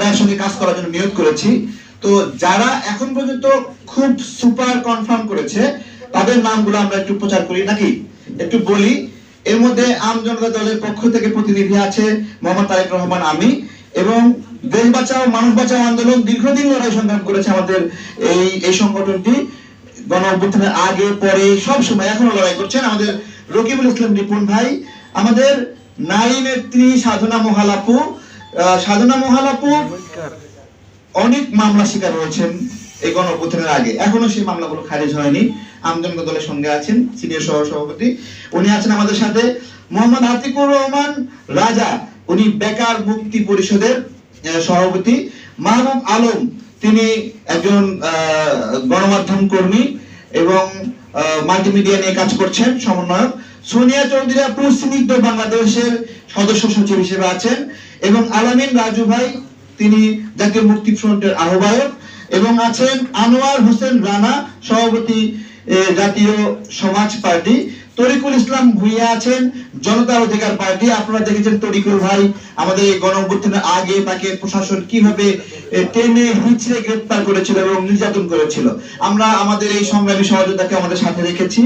আমরা একসঙ্গে কাজ করার জন্য নিয়োগ করেছি। তো যারা এখন পর্যন্ত খুব সুপার কনফার্ম করেছে, তাদের নামগুলো আমরা একটু প্রচার করি। নাকি? একটু বলি। এর মধ্যে আম জনতা দলের পক্ষ থেকে প্রতিনিধি আছে মোহাম্মদ তারেক রহমান আমি এবং দেশ বাঁচাও মানব বাঁচাও আন্দোলন দীর্ঘদিন লড়াই সংগ্রাম করেছে আমাদের এই এই সংগঠনটি। গণ অভ্যুত্থানের আগে, পরে, সব সময় এখনও লড়াই করছেন আমাদের রকিবুল ইসলাম রিপন ভাই, আমাদের নারী নেত্রী সাধনা মোহালাপু সাধনা মোহালাপু অনেক মামলা শিকার হয়েছেন এই গণ অভ্যুত্থানের আগে। এখনও সেই মামলাগুলো খারিজ হয়নি। আমজনতা দলের সঙ্গে আছেন সিনিয়র সহ সভাপতি। উনি আছেন আমাদের সাথে মোহাম্মদ আতিকুর রহমান রাজা। উনি বেকার মুক্তি পরিষদের সভাপতি। মাহবুব আলম তিনি একজন আহ, গণমাধ্যম কর্মী এবং মাল্টিমিডিয়া নিয়ে কাজ করছেন সমন্বয়ক। সোনিয়া চৌধুরী আপু স্নিগ্ধ বাংলাদেশের সদস্য সচিব হিসেবে আছেন এবং আলামিন রাজু ভাই, তিনি জাতীয় মুক্তি ফ্রন্টের আহ্বায়ক এবং আছেন আনোয়ার হোসেন রানা, সভাপতি জাতীয় সমাজ পার্টি তরিকুল ইসলাম ভুইয়া আছেন, জনতার অধিকার পার্টি। আপনারা দেখেছেন তরিকুল ভাই, আমাদের গণঅভ্যুত্থানের আগে তাকে প্রশাসন কীভাবে টেনে হিচড়ে গ্রেপ্তার করেছিল এবং নির্যাতন করেছিল। আমরা আমাদের এই সংগ্রামী সহযোগিতাকে আমাদের সাথে রেখেছি।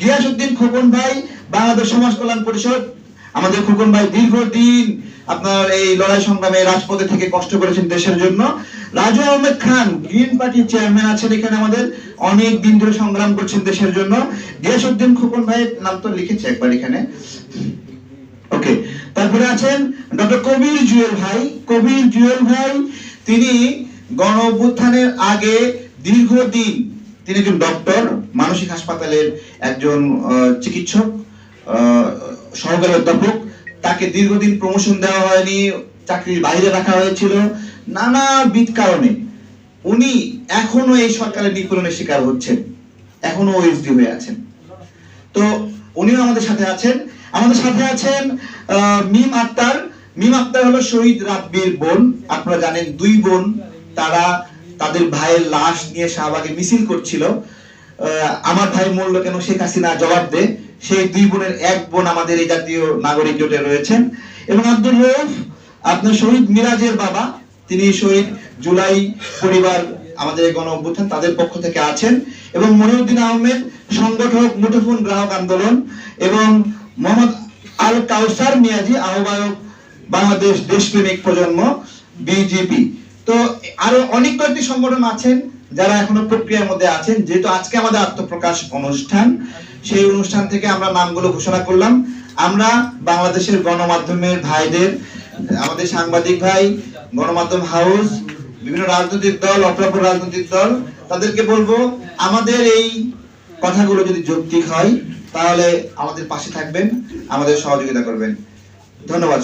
গিয়াসউদ্দিন খোকন ভাই, বাংলাদেশ সমাজ কল্যাণ পরিষদ। আমাদের খোকন ভাই, দীর্ঘদিন আপনার এই লড়াই সংগ্রামে রাজপথে থেকে কষ্ট করেছেন দেশের জন্য। রাজু আহমেদ খান, গ্রিন পার্টির চেয়ারম্যান আছেন এখানে আমাদের। অনেক দিন ধরে সংগ্রাম করছেন দেশের জন্য। গিয়াসউদ্দিন খোকন ভাইয়ের নাম তো লিখেছে একবার এখানে। ওকে, তারপরে আছেন ডক্টর কবির জুয়েল ভাই। কবির জুয়েল ভাই, তিনি গণ অভ্যুত্থানের আগে দীর্ঘদিন তিনি একজন ডক্টর, মানসিক হাসপাতালের একজন চিকিৎসক সহকারী অধ্যাপক। তাকে দীর্ঘদিন প্রমোশন দেওয়া হয়নি, চাকরির বাইরে রাখা হয়েছিল। নানাবিধ কারণে উনি এখনও এই সরকারের নিপীড়নের শিকার হচ্ছেন, এখনও ওএসডি হয়ে আছেন। তো উনিও আমাদের সাথে আছেন। আমাদের সাথে আছেন মিম আক্তার। মিম আক্তার হলো শহীদ রাব্বির বোন। আপনারা জানেন দুই বোন, তারা তাদের ভাইয়ের লাশ নিয়ে শাহবাগে মিছিল করছিল। আমার ভাই মরলো কেন শেখ হাসিনা? জবাব দে। সেই দুই বোনের এক বোন আমাদের এই জাতীয় নাগরিক জোটে রয়েছেন। এবং আব্দুল রৌফ আপনার শহীদ মিরাজের বাবা, তিনি শহীদ জুলাই পরিবার আমাদের গণ অভ্যুত্থান তাদের পক্ষ থেকে আছেন। এবং মনিউদ্দিন আহমেদ, সংগঠক মুঠোফোন গ্রাহক আন্দোলন এবং মোহাম্মদ আল কাউসার মিয়াজি, আহ্বায়ক বাংলাদেশ দেশপ্রেমিক প্রজন্ম, বিজেপি। তো আরও অনেক কয়েকটি সংগঠন আছেন যারা এখনও প্রক্রিয়ার মধ্যে আছেন, যেহেতু আজকে আমাদের আত্মপ্রকাশ অনুষ্ঠান। সেই অনুষ্ঠান থেকে আমরা নামগুলো ঘোষণা করলাম। আমরা বাংলাদেশের গণমাধ্যমের ভাইদের, আমাদের সাংবাদিক ভাই, গণমাধ্যম হাউস, বিভিন্ন রাজনৈতিক দল, অপরাপর রাজনৈতিক দল, তাদেরকে বলব, আমাদের এই কথাগুলো যদি যৌক্তিক হয়, তাহলে আমাদের পাশে থাকবেন, আমাদের সহযোগিতা করবেন। ধন্যবাদ।